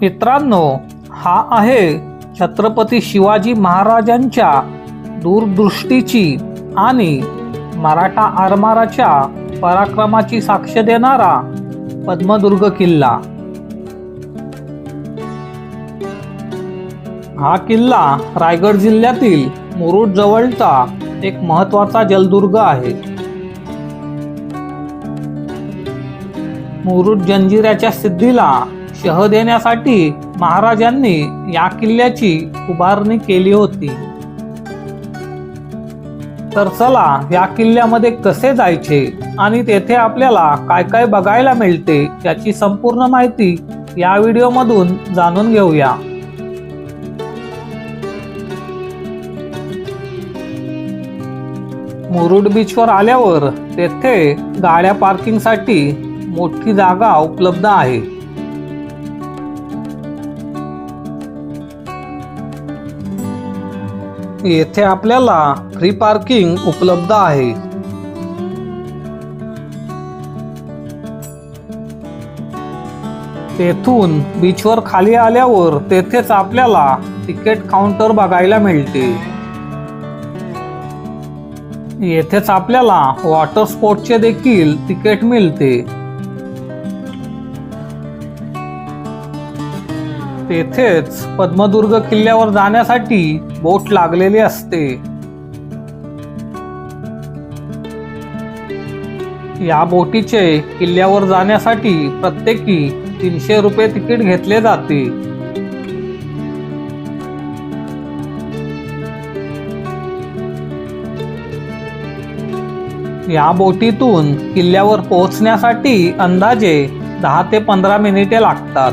मित्रांनो हा आहे छत्रपती शिवाजी महाराजांच्या दूरदृष्टीची आणि मराठा आरमाराच्या पराक्रमाची साक्ष देणारा पद्मदुर्ग किल्ला. हा किल्ला रायगड जिल्ह्यातील मुरुड जवळचा एक महत्त्वाचा जलदुर्ग आहे. मुरुड जंजिऱ्याच्या सिद्धीला शह देण्यासाठी महाराजांनी या किल्ल्याची उभारणी केली होती. तर चला या किल्ल्यामध्ये कसे जायचे आणि तेथे आपल्याला काय काय बघायला मिळते याची संपूर्ण माहिती या व्हिडिओमधून जाणून घेऊया. मुरुड बीचवर आल्यावर तेथे गाड्या पार्किंगसाठी मोठी जागा उपलब्ध आहे. येथे आपल्याला फ्री पार्किंग उपलब्ध आहे. तेथून बीचवर खाली आल्यावर तेथेच आपल्याला तिकीट काउंटर बघायला मिळते. येथेच आपल्याला वॉटर स्पोर्टचे देखील तिकीट मिळते. तेथेच पद्मदुर्ग किल्ल्यावर जाण्यासाठी बोट लागलेली असते. या बोटीचे किल्ल्यावर जाण्यासाठी प्रत्येकी तीनशे रुपये तिकीट घेतले जाते. या बोटीतून किल्ल्यावर पोहोचण्यासाठी अंदाजे दहा ते पंधरा मिनिटे लागतात.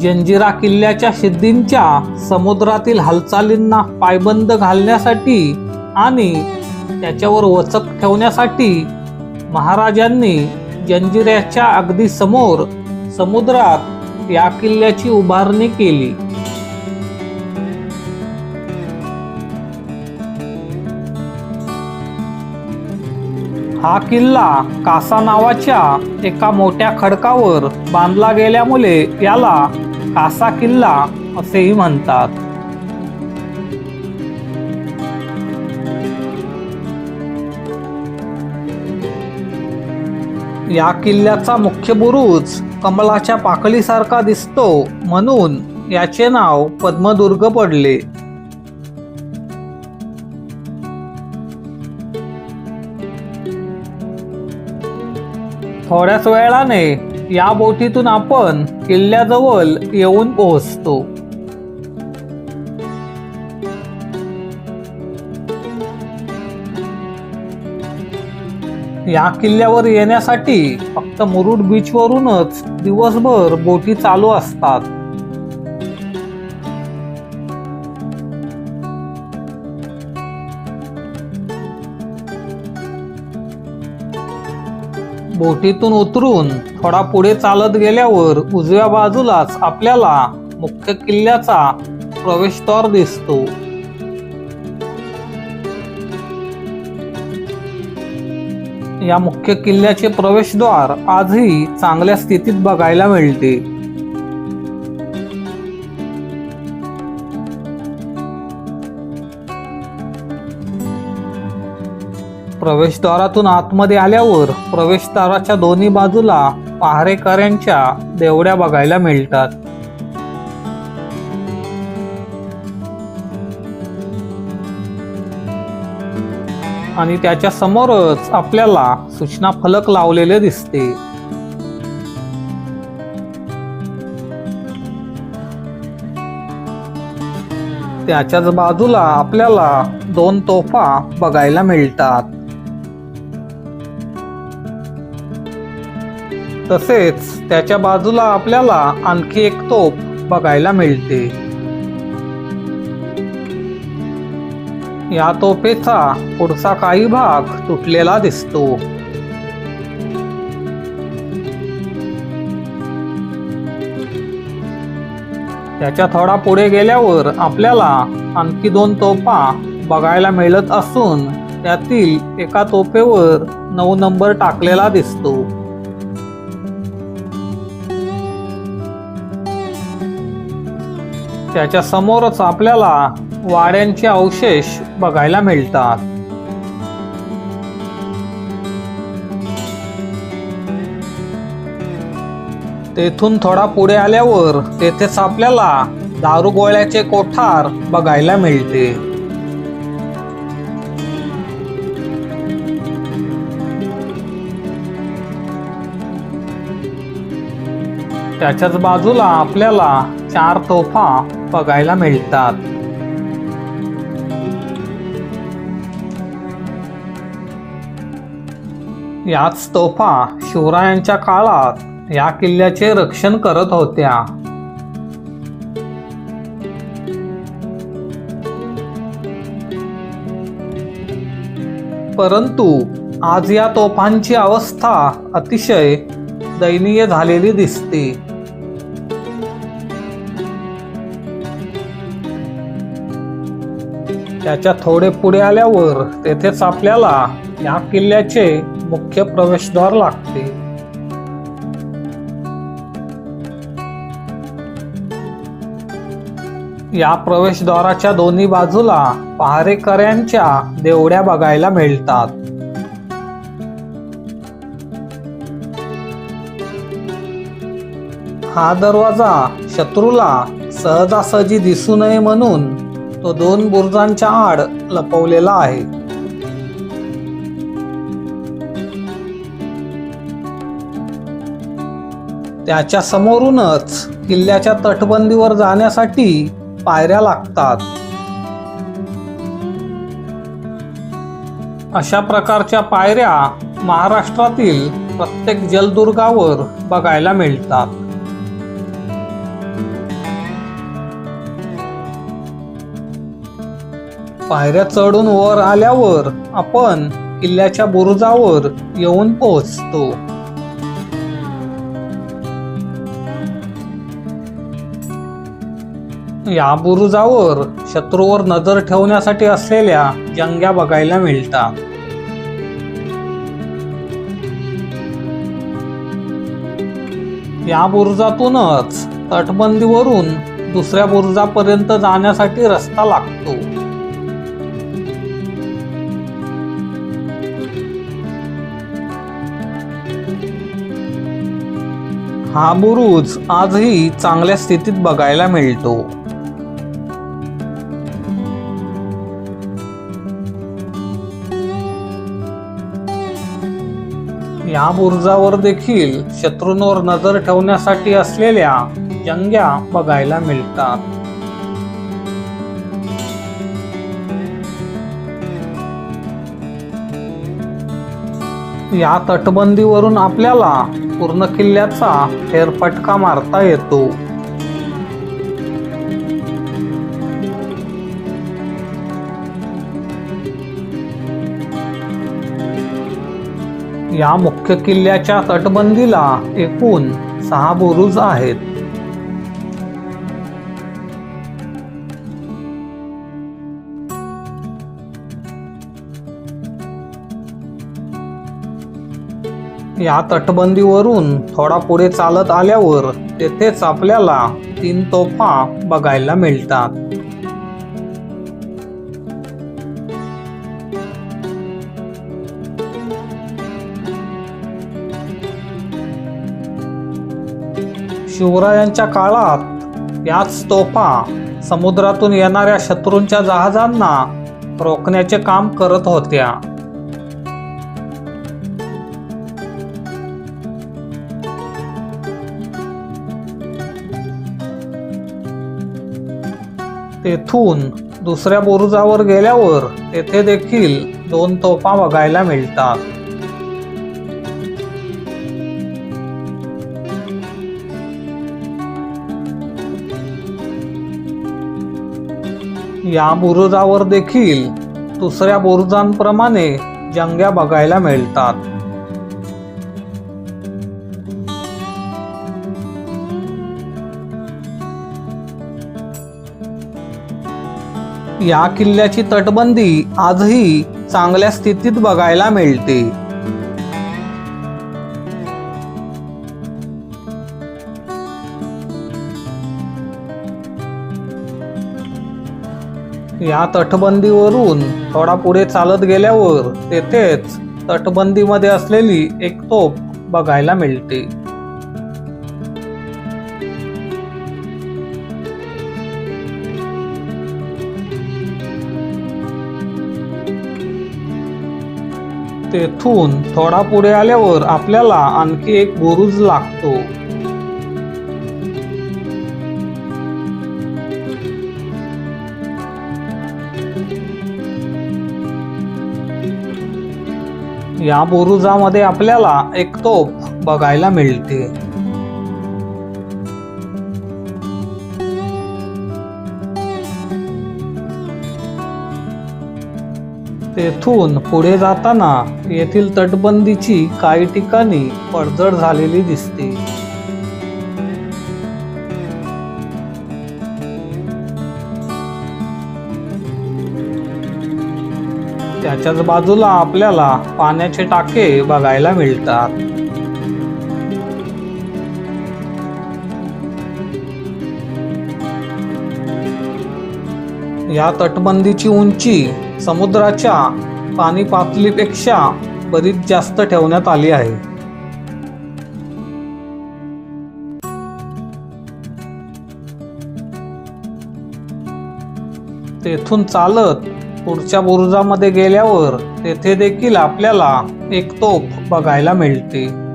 जंजिरा किल्ल्याच्या सिद्धींच्या समुद्रातील हालचालींना पायबंद घालण्यासाठी आणि त्याच्यावर वचक ठेवण्यासाठी महाराजांनी जंजिऱ्याच्या अगदी समोर समुद्रात या किल्ल्याची उभारणी केली. हा किल्ला कासा नावाच्या एका मोठ्या खडकावर बांधला गेल्यामुळे याला कासा किल्ला असेही म्हणतात. या किल्ल्याचा मुख्य बुरुज कमलाच्या पाकळीसारखा दिसतो म्हणून याचे नाव पद्मदुर्ग पडले. थोड्याच वेळाने या बोटीतून आपण किल्ल्याजवळ येऊन पोहोचतो. या किल्ल्यावर येण्यासाठी फक्त मुरुड बीच वरूनच दिवसभर बोटी चालू असतात. बोटीतून उतरून थोडा पुढे चालत गेल्यावर उजव्या बाजूलाच आपल्याला मुख्य किल्ल्याचा प्रवेशद्वार दिसतो. या मुख्य किल्ल्याचे प्रवेशद्वार आजही चांगल्या स्थितीत बघायला मिळते. प्रवेशद्वारातून आतमध्ये आल्यावर प्रवेशद्वाराच्या दोन्ही बाजूला पहारेकऱ्यांच्या देवड्या बघायला मिळतात. आणि त्याच्या समोरच आपल्याला सूचना फलक लावलेले दिसते. त्याच्याच बाजूला आपल्याला दोन तोफा बघायला मिळतात. तसेच त्याच्या बाजूला आपल्याला आणखी एक तोफ बघायला मिळते. या तोफेचा पुढचा काही भाग तुटलेला दिसतो. त्याच्या थोडा पुढे गेल्यावर आपल्याला आणखी दोन तोफा बघायला मिळत असून त्यातील एका तोफेवर नऊ नंबर टाकलेला दिसतो. त्याच्या समोरच आपल्याला वाड्यांचे अवशेष बघायला मिळतात. तेथून थोडा पुढे आल्यावर तेथेच आपल्याला दारू गोळ्याचे कोठार बघायला मिळते. त्याच्याच बाजूला आपल्याला चार तोफा बघायला मिळतात. याच तोफा शिवरायांच्या काळात या किल्ल्याचे रक्षण करत होत्या. परंतु आज या तोफांची अवस्था अतिशय दयनीय झालेली दिसते. त्याच्या थोडे पुढे आल्यावर तेथेच आपल्याला या किल्ल्याचे मुख्य प्रवेशद्वार लागते. या प्रवेशद्वाराच्या दोन्ही बाजूला पहारेकऱ्यांच्या देवड्या बघायला मिळतात. हा दरवाजा शत्रूला सहजासहजी दिसू नये म्हणून तो दोन बुरुजांच्या आड लपवलेला आहे. त्याच्या समोरूनच किल्ल्याच्या तटबंदीवर जाण्यासाठी पायऱ्या लागतात. अशा प्रकारच्या पायऱ्या महाराष्ट्रातील प्रत्येक जलदुर्गावर बघायला मिळतात. पायऱ्या चढून वर आल्यावर आपण किल्ल्याच्या बुरुजावर येऊन पोहोचतो. या बुरुजावर शत्रूवर नजर ठेवण्यासाठी असलेल्या जंग्या बघायला मिळतात. या बुरुजातूनच तटबंदीवरून दुसऱ्या बुरुजापर्यंत जाण्यासाठी रस्ता लागतो. हा बुरुज आजही चांगल्या स्थितीत बघायला मिळतो. या बुरुजावर देखील शत्रूंवर नजर ठेवण्यासाठी असलेल्या जंग्या बघायला मिळतात. या तटबंदीवरून आपल्याला पूर्ण किल्ल्याचा फेरफटका मारता येतो. या मुख्य किल्ल्याच्या तटबंदीला एकूण सहा बुरुज आहेत. या तटबंदीवरून थोडा पुढे चालत आल्यावर तेथेच आपल्याला तीन तोफा बघायला मिळतात. शिवरायांच्या काळात याच तोफा समुद्रातून येणाऱ्या शत्रूंच्या जहाजांना रोखण्याचे काम करत होत्या. तेथून दुसऱ्या बुरुजावर गेल्यावर तेथे देखील दोन तोफा बघायला मिळतात. या बुरुजावर देखील दुसऱ्या बुरुजांप्रमाणे जंग्या बघायला मिळतात. या किल्ल्याची तटबंदी आजही चांगल्या स्थितीत बघायला मिळते. या तटबंदीवरून थोडा पुढे चालत गेल्यावर तेथेच तटबंदीमध्ये असलेली एक तोफ बघायला मिळते. तेथून थोडा पुढे आल्यावर आपल्याला आणखी एक बुरुज लागतो. या बुरुजामध्ये आपल्याला एक तोफ बघायला मिळते. तेथून पुढे जाताना येथील तटबंदीची काही ठिकाणी पडझड झालेली दिसते. त्याच्याच बाजूला आपल्याला पाण्याचे टाके बघायला मिळतात. या तटबंदीची उंची समुद्राच्या पाणी पातळीपेक्षा बरीच जास्त ठेवण्यात आली आहे. तेथून चालत पुढच्या बुरुजामध्ये गेल्यावर तेथे देखील आपल्याला एक तोफ बघायला मिळते.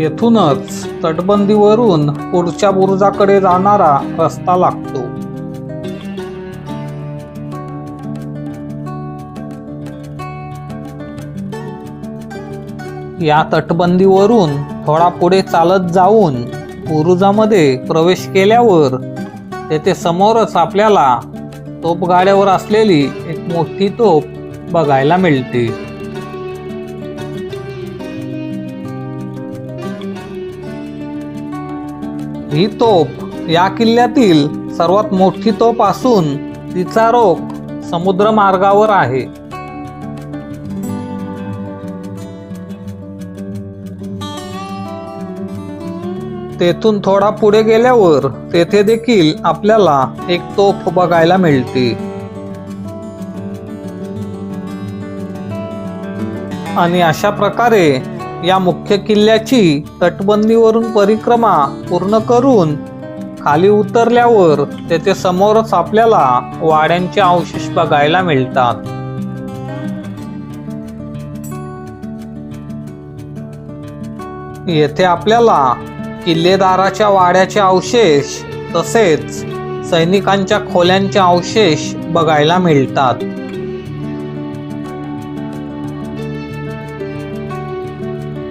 येथूनच तटबंदीवरून पुढच्या बुरुजाकडे जाणारा रस्ता लागतो. या तटबंदीवरून थोडा पुढे चालत जाऊन बुरुजामध्ये प्रवेश केल्यावर तेथे समोरच आपल्याला तोफगाड्यावर असलेली एक मोठी तोफ बघायला मिळते. ही तोफ या किल्ल्यातील सर्वात मोठी तोफ असून तिचा रोख समुद्र मार्गावर आहे. तेथून थोडा पुढे गेल्यावर तेथे देखील आपल्याला एक तोफ बघायला मिळते. आणि अशा प्रकारे या मुख्य किल्ल्याची तटबंदीवरून परिक्रमा पूर्ण करून खाली उतरल्यावर तेथे समोरच आपल्याला वाड्यांचे अवशेष बघायला मिळतात. येथे आपल्याला किल्लेदाराच्या वाड्याचे अवशेष तसेच सैनिकांच्या खोल्यांचे अवशेष बघायला मिळतात.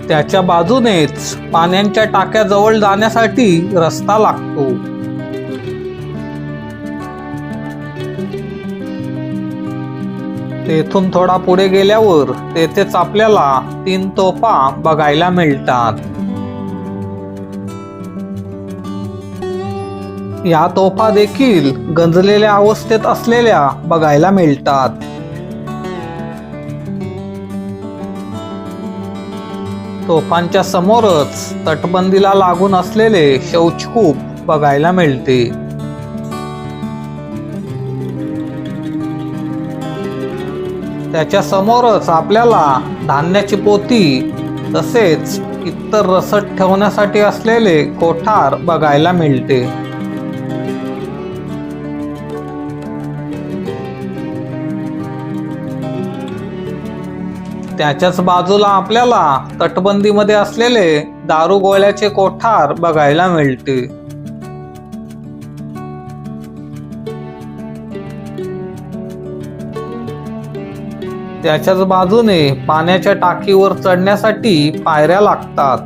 त्याच्या बाजूनेच पाण्याच्या टाक्याजवळ जाण्यासाठी रस्ता लागतो. तेथून थोडा पुढे गेल्यावर तेथेच आपल्याला तीन तोफा बघायला मिळतात. या तोफा देखील गंजलेल्या अवस्थेत असलेल्या बघायला मिळतात. तोफांच्या समोरच तटबंदीला लागून असलेले शौचकूप बघायला मिळते. त्याच्या समोरच आपल्याला धान्याची पोती तसेच इतर रसद ठेवण्यासाठी असलेले कोठार बघायला मिळते. त्याच्याच बाजूला आपल्याला तटबंदीमध्ये असलेले दारू गोळ्याचे कोठार बघायला मिळते. त्याच्याच बाजूने पाण्याच्या टाकीवर चढण्यासाठी पायऱ्या लागतात.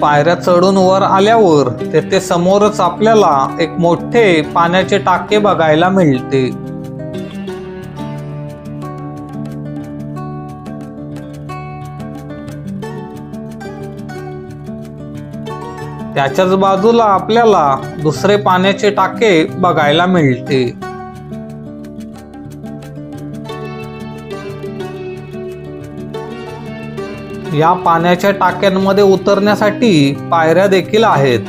पायऱ्या चढून वर आल्यावर तेथे समोरच आपल्याला एक मोठे पाण्याचे टाके बघायला मिळते. त्याच्याच बाजूला आपल्याला दुसरे पाण्याचे टाके बघायला मिळते. या पाण्याच्या टाक्यांमध्ये उतरण्यासाठी पायऱ्या देखील आहेत.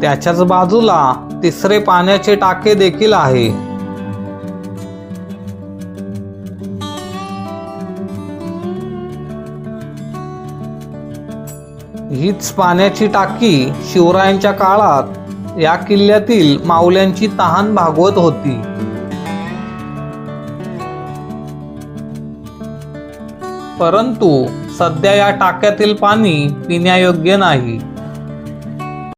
त्याच्याच बाजूला तिसरे पाण्याचे टाके देखील आहे. हीच पाण्याची टाकी शिवरायांच्या काळात या किल्ल्यातील माऊल्यांची तहान भागवत होती. परंतु सध्या या टाक्यातील पाणी पिण्यायोग्य नाही.